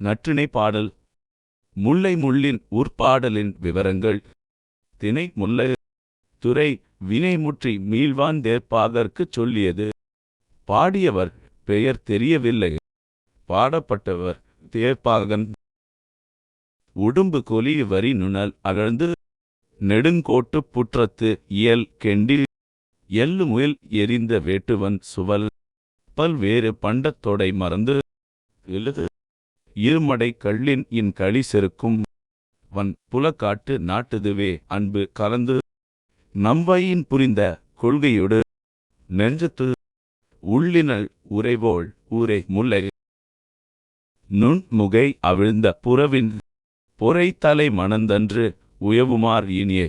நற்றிணை பாடல். முல்லை முள்ளின் உற்பாடலின் விவரங்கள். திணை முல்லை துறை வினைமுற்றி மீள்வான் தேர்ப்பாகற்குச் சொல்லியது. பாடியவர் பெயர் தெரியவில்லை. பாடப்பட்டவர் தேர்ப்பாகன். உடும்பு கொலி வரி நுணல் அகழ்ந்து. நெடுங்கோட்டுப் புற்றத்து இயல் கெண்டி எள்ளு முயல் எரிந்த வேட்டுவன் சுவல். பல்வேறு பண்டத் தொடை மறந்து. எழுது இருமடை கள்ளின் இன் களி செருக்கும். வன் புலக்காட்டு நாட்டுதுவே அன்பு கலந்து. நம்பையின் புரிந்த கொள்கையொடு. நெஞ்சத்து உள்ளினல் உரைவோள் ஊரை முல்லை. நுண்முகை அவிழ்ந்த புறவின் பொறை தலை மணந்தன்று உயவுமார் இனியே.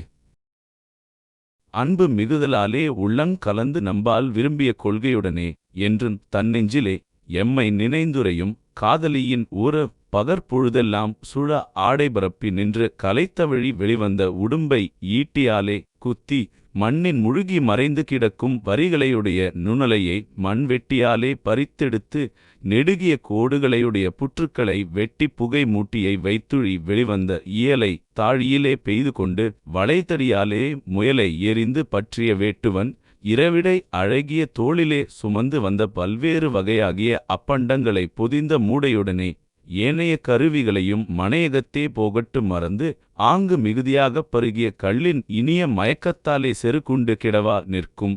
அன்பு மிகுதலாலே உள்ளங் கலந்து நம்பால் விரும்பிய கொள்கையுடனே என்றும் தன்னெஞ்சிலே எம்மை நினைந்துரையும் காதலியின் ஊர பகற்பொழுதெல்லாம் சுழ ஆடைபரப்பி நின்று கலைத்தவழி வெளிவந்த உடும்பை ஈட்டியாலே குத்தி மண்ணின் முழுகி மறைந்து கிடக்கும் வரிகளையுடைய நுணலையை மண்வெட்டியாலே பறித்தெடுத்து நெடுகிய கோடுகளையுடைய புற்றுக்களை வெட்டி புகை மூட்டியை வைத்துழி வெளிவந்த இயலை தாழியிலே பெய்து கொண்டு வளைத்தடியாலே முயலை எரிந்து பற்றிய வேட்டுவன் இரவிடை அழகிய தோளிலே சுமந்து வந்த பல்வேறு வகையாகிய அப்பண்டங்களை பொதிந்த மூடையுடனே ஏனைய கருவிகளையும் மனையகத்தே போகட்டு மறந்து ஆங்கு மிகுதியாகப் பருகிய கள்ளின் இனிய மயக்கத்தாலே செருக்குண்டு கிடவா நிற்கும்.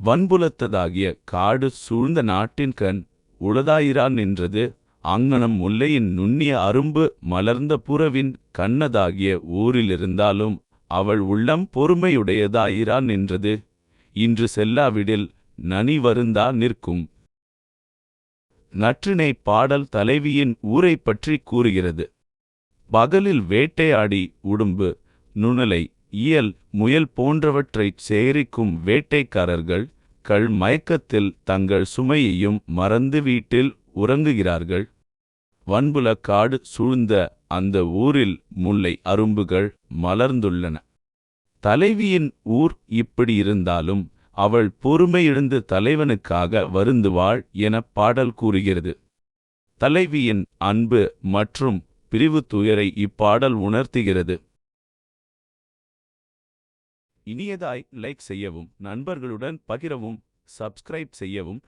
வன்புலத்ததாகிய காடு சூழ்ந்த நாட்டின் கண் உளதாயிரா நின்றது. அங்ஙனம் முல்லையின் நுண்ணிய அரும்பு மலர்ந்த புறவின் கண்ணதாகிய ஊரிலிருந்தாலும் அவள் உள்ளம் பொறுமையுடையதாயிரா நின்றது. இன்று செல்லாவிடில் நனி வருந்தா நிற்கும். நற்றினை பாடல் தலைவியின் ஊரைப் பற்றி கூறுகிறது. பகலில் வேட்டையாடி உடும்பு நுணலை இயல் முயல் போன்றவற்றைச் சேகரிக்கும் வேட்டைக்காரர்கள் கள் மயக்கத்தில் தங்கள் சுமையையும் மறந்து வீட்டில் உறங்குகிறார்கள். வன்புல காடு சூழ்ந்த அந்த ஊரில் முல்லை அரும்புகள் மலர்ந்துள்ளன. தலைவியின் ஊர் இப்படி இருந்தாலும் அவள் பொறுமையிழந்து தலைவனுக்காக வருந்துவாள் என பாடல் கூறுகிறது. தலைவியின் அன்பு மற்றும் பிரிவு துயரை இப்பாடல் உணர்த்துகிறது. இனியதாய் லைக் செய்யவும் நண்பர்களுடன் பகிரவும் சப்ஸ்கிரைப் செய்யவும்.